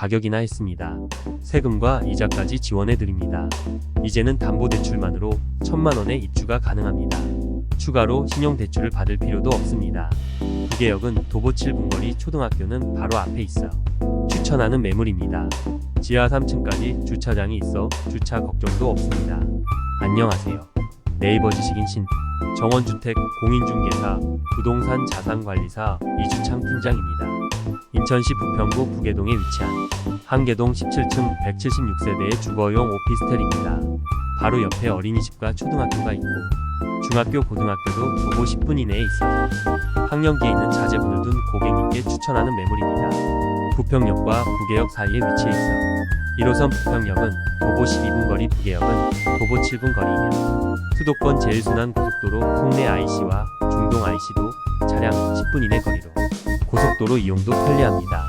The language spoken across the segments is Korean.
가격이나 했습니다. 세금과 이자까지 지원해 드립니다. 이제는 담보대출만으로 천만 원의 입주가 가능합니다. 추가로 신용대출을 받을 필요도 없습니다. 부계역은 도보 7분거리 초등학교는 바로 앞에 있어 추천하는 매물입니다. 지하 3층까지 주차장이 있어 주차 걱정도 없습니다. 안녕하세요. 네이버 지식인 신 정원주택 공인중개사 부동산 자산관리사 이주창 팀장입니다. 인천시 부평구 부계동에 위치한 한계동 17층 176세대의 주거용 오피스텔입니다. 바로 옆에 어린이집과 초등학교가 있고 중학교 고등학교도 도보 10분 이내에 있어서 학령기에 있는 자제분을 둔 고객님께 추천하는 매물입니다. 부평역과 부계역 사이에 위치해 있어 1호선 부평역은 도보 12분 거리 부계역은 도보 7분 거리이며 수도권 제일순환 고속도로 송내 IC와 중동 IC도 차량 10분 이내 거리로 고속도로 이용도 편리합니다.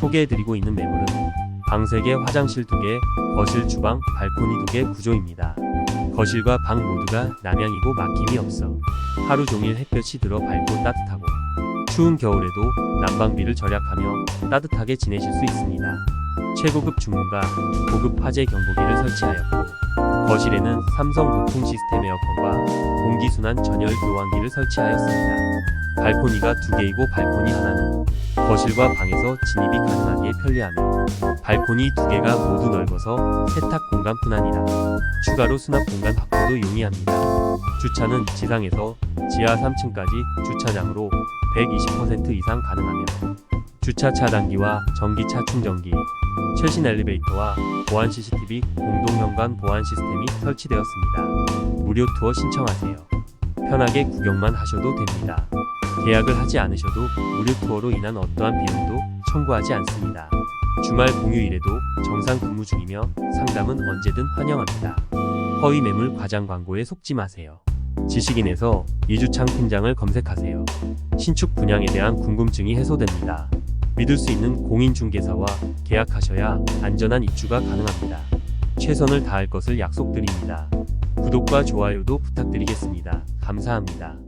소개해드리고 있는 매물은 방 3개, 화장실 2개, 거실, 주방, 발코니 2개 구조입니다. 거실과 방 모두가 남향이고 막힘이 없어 하루 종일 햇볕이 들어 밝고 따뜻하고 추운 겨울에도 난방비를 절약하며 따뜻하게 지내실 수 있습니다. 최고급 주문과 고급 화재 경보기를 설치하였고 거실에는 삼성 무풍 시스템 에어컨과 공기순환 전열 교환기를 설치하였습니다. 발코니가 두 개이고 발코니 하나는 거실과 방에서 진입이 가능하기에 편리하며 발코니 두 개가 모두 넓어서 세탁 공간뿐 아니라 추가로 수납 공간 확보도 용이합니다. 주차는 지상에서 지하 3층까지 주차장으로 120% 이상 가능하며 주차 차단기와 전기차 충전기, 최신 엘리베이터와 보안 CCTV 공동 현관 보안 시스템이 설치되었습니다. 무료 투어 신청하세요. 편하게 구경만 하셔도 됩니다. 계약을 하지 않으셔도 무료 투어로 인한 어떠한 비용도 청구하지 않습니다. 주말 공휴일에도 정상 근무 중이며 상담은 언제든 환영합니다. 허위 매물 과장 광고에 속지 마세요. 지식인에서 이주창 팀장을 검색하세요. 신축 분양에 대한 궁금증이 해소됩니다. 믿을 수 있는 공인중개사와 계약하셔야 안전한 입주가 가능합니다. 최선을 다할 것을 약속드립니다. 구독과 좋아요도 부탁드리겠습니다. 감사합니다.